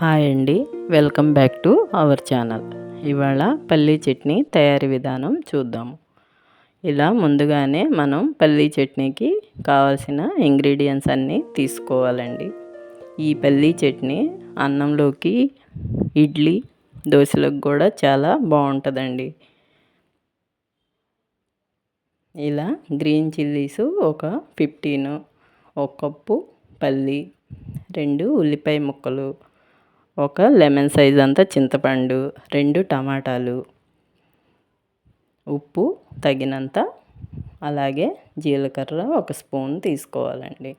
Hi అండి. Welcome back to our channel. ఇవాళ పల్లీ చట్నీ తయారీ విధానం చూద్దాము. ఇలా ముందుగానే మనం పల్లీ చట్నీకి కావాల్సిన ఇంగ్రీడియంట్స్ అన్నీ తీసుకోవాలండి. ఈ పల్లీ చట్నీ అన్నంలోకి ఇడ్లీ దోశలకు కూడా చాలా బాగుంటుందండి. ఇలా గ్రీన్ చిల్లీస్ ఒక ఫిఫ్టీను ఒక కప్పు పల్లి రెండు ఉల్లిపాయ ముక్కలు ఒక లెమన్ సైజ్ అంతా చింతపండు రెండు టమాటాలు ఉప్పు తగినంత అలాగే జీలకర్ర ఒక స్పూన్ తీసుకోవాలండి.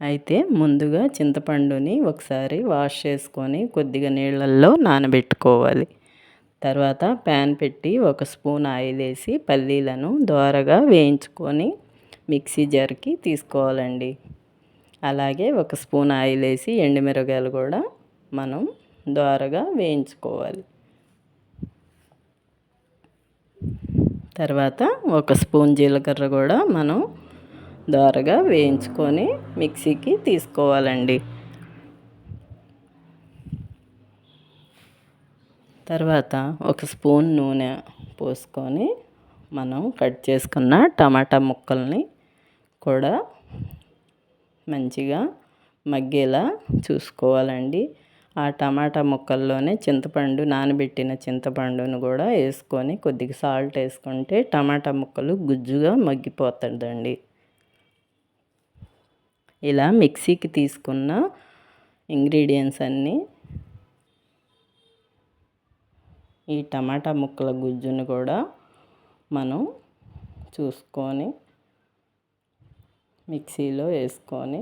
అయితే ముందుగా చింతపండుని ఒకసారి వాష్ చేసుకొని కొద్దిగా నీళ్ళల్లో నానబెట్టుకోవాలి. తర్వాత ప్యాన్ పెట్టి ఒక స్పూన్ ఆయిల్ వేసి పల్లీలను దోరగా వేయించుకొని మిక్సీ జార్కి తీసుకోవాలండి. అలాగే ఒక స్పూన్ ఆయిల్ వేసి ఎండుమిరగాయలు కూడా మనం ద్వారగా వేయించుకోవాలి. తర్వాత ఒక స్పూన్ జీలకర్ర కూడా మనం ద్వారగా వేయించుకొని మిక్సీకి తీసుకోవాలండి. తర్వాత ఒక స్పూన్ నూనె పోసుకొని మనం కట్ చేసుకున్న టమాటా ముక్కల్ని కూడా మంచిగా మగ్గేలా చూసుకోవాలండి. ఆ టమాటా ముక్కల్లోనే చింతపండు నానబెట్టిన చింతపండును కూడా వేసుకొని కొద్దిగా సాల్ట్ వేసుకుంటే టమాటా ముక్కలు గుజ్జుగా మగ్గిపోతుందండి. ఇలా మిక్సీకి తీసుకున్న ఇంగ్రీడియంట్స్ అన్నీ ఈ టమాటా ముక్కల గుజ్జును కూడా మనం చూసుకొని మిక్సీలో వేసుకొని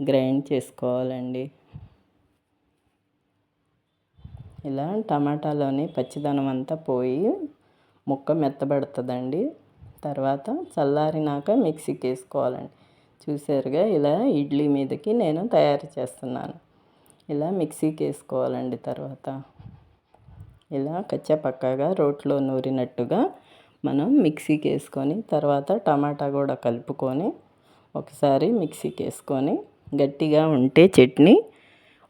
గ్రైండ్ చేసుకోవాలండి. ఇలా టమాటాలోని పచ్చిదనం అంతా పోయి ముక్క మెత్తబడుతుందండి. తర్వాత చల్లారినాక మిక్సీకి వేసుకోవాలండి. చూసారుగా ఇలా ఇడ్లీ మీదకి నేను తయారు చేస్తున్నాను. ఇలా మిక్సీకి వేసుకోవాలండి తర్వాత. ఇలా కచ్చపక్కగా రోట్లో నూరినట్టుగా మనం మిక్సీకి వేసుకొని తర్వాత టమాటా కూడా కలుపుకొని ఒకసారి మిక్సీకి వేసుకొని గట్టిగా ఉంటే చట్నీ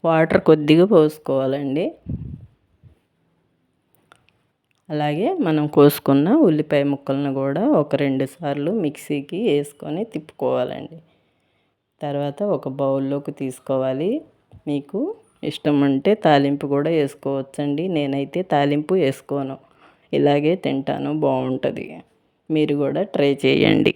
వాటర్ కొద్దిగా పోసుకోవాలండి. అలాగే మనం కోసుకున్న ఉల్లిపాయ ముక్కలను కూడా ఒక రెండు సార్లు మిక్సీకి వేసుకొని తిప్పుకోవాలండి. తర్వాత ఒక బౌల్లోకి తీసుకోవాలి. మీకు ఇష్టం ఉంటే తాలింపు కూడా వేసుకోవచ్చండి. నేనైతే తాలింపు వేసుకోను. ఇలాగే తింటాను బాగుంటుంది. మీరు కూడా ట్రై చేయండి.